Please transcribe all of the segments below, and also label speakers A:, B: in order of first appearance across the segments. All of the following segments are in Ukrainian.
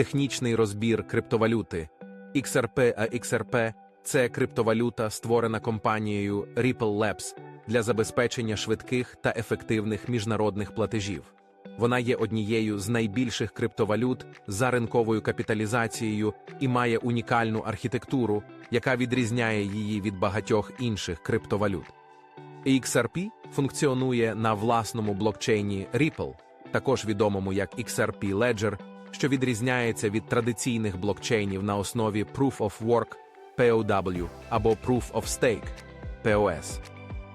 A: Технічний розбір криптовалюти XRP а XRP – це криптовалюта, створена компанією Ripple Labs для забезпечення швидких та ефективних міжнародних платежів. Вона є однією з найбільших криптовалют за ринковою капіталізацією і має унікальну архітектуру, яка відрізняє її від багатьох інших криптовалют. XRP функціонує на власному блокчейні Ripple, також відомому як XRP Ledger, що відрізняється від традиційних блокчейнів на основі Proof of Work POW або Proof of Stake POS.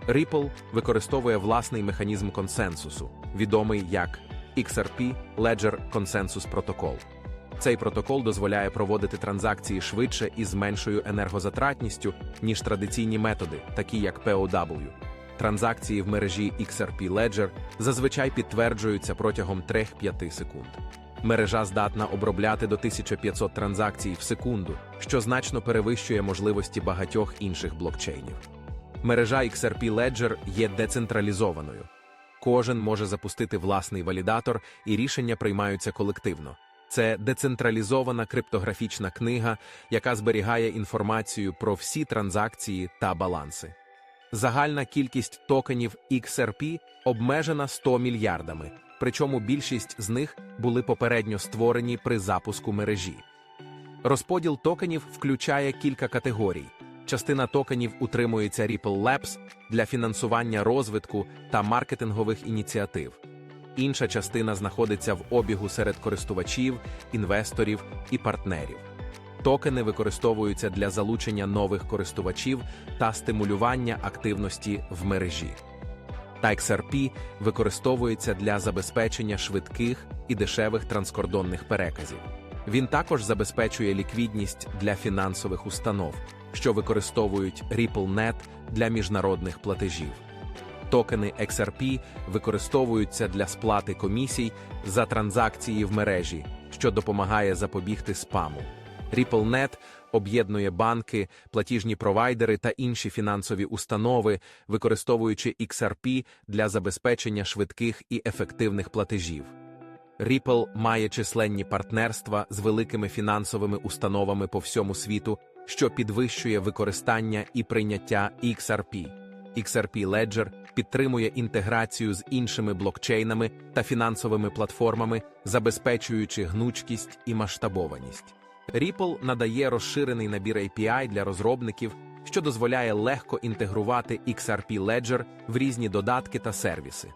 A: Ripple використовує власний механізм консенсусу, відомий як XRP Ledger Consensus Protocol. Цей протокол дозволяє проводити транзакції швидше і з меншою енергозатратністю, ніж традиційні методи, такі як POW. Транзакції в мережі XRP Ledger зазвичай підтверджуються протягом 3-5 секунд. Мережа здатна обробляти до 1500 транзакцій в секунду, що значно перевищує можливості багатьох інших блокчейнів. Мережа XRP Ledger є децентралізованою. Кожен може запустити власний валідатор, і рішення приймаються колективно. Це децентралізована криптографічна книга, яка зберігає інформацію про всі транзакції та баланси. Загальна кількість токенів XRP обмежена 100 мільярдами, причому більшість з них були попередньо створені при запуску мережі. Розподіл токенів включає кілька категорій. Частина токенів утримується Ripple Labs для фінансування розвитку та маркетингових ініціатив. Інша частина знаходиться в обігу серед користувачів, інвесторів і партнерів. Токени використовуються для залучення нових користувачів та стимулювання активності в мережі. XRP використовується для забезпечення швидких і дешевих транскордонних переказів. Він також забезпечує ліквідність для фінансових установ, що використовують RippleNet для міжнародних платежів. Токени XRP використовуються для сплати комісій за транзакції в мережі, що допомагає запобігти спаму. RippleNet об'єднує банки, платіжні провайдери та інші фінансові установи, використовуючи XRP для забезпечення швидких і ефективних платежів. Ripple має численні партнерства з великими фінансовими установами по всьому світу, що підвищує використання і прийняття XRP. XRP Ledger підтримує інтеграцію з іншими блокчейнами та фінансовими платформами, забезпечуючи гнучкість і масштабованість. Ripple надає розширений набір API для розробників, що дозволяє легко інтегрувати XRP Ledger в різні додатки та сервіси.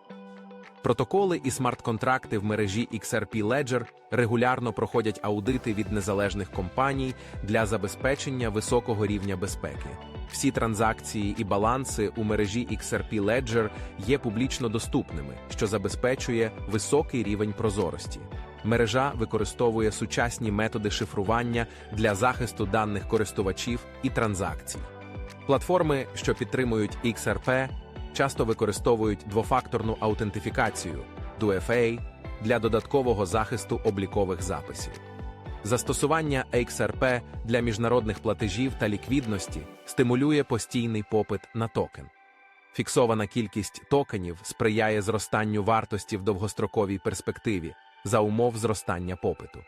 A: Протоколи і смарт-контракти в мережі XRP Ledger регулярно проходять аудити від незалежних компаній для забезпечення високого рівня безпеки. Всі транзакції і баланси у мережі XRP Ledger є публічно доступними, що забезпечує високий рівень прозорості. Мережа використовує сучасні методи шифрування для захисту даних користувачів і транзакцій. Платформи, що підтримують XRP, часто використовують двофакторну аутентифікацію DueFA для додаткового захисту облікових записів. Застосування XRP для міжнародних платежів та ліквідності стимулює постійний попит на токен. Фіксована кількість токенів сприяє зростанню вартості в довгостроковій перспективі за умов зростання попиту.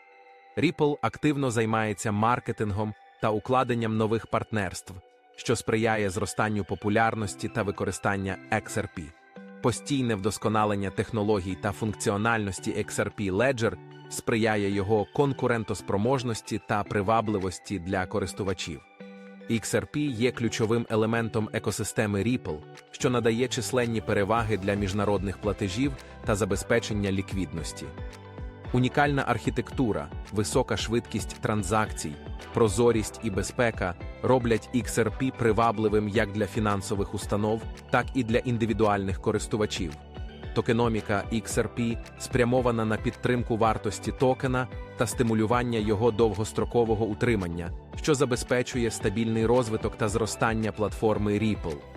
A: Ripple активно займається маркетингом та укладенням нових партнерств, що сприяє зростанню популярності та використання XRP. Постійне вдосконалення технологій та функціональності XRP Ledger сприяє його конкурентоспроможності та привабливості для користувачів. XRP є ключовим елементом екосистеми Ripple, що надає численні переваги для міжнародних платежів та забезпечення ліквідності. Унікальна архітектура, висока швидкість транзакцій, прозорість і безпека роблять XRP привабливим як для фінансових установ, так і для індивідуальних користувачів. Токеноміка XRP спрямована на підтримку вартості токена та стимулювання його довгострокового утримання, що забезпечує стабільний розвиток та зростання платформи Ripple.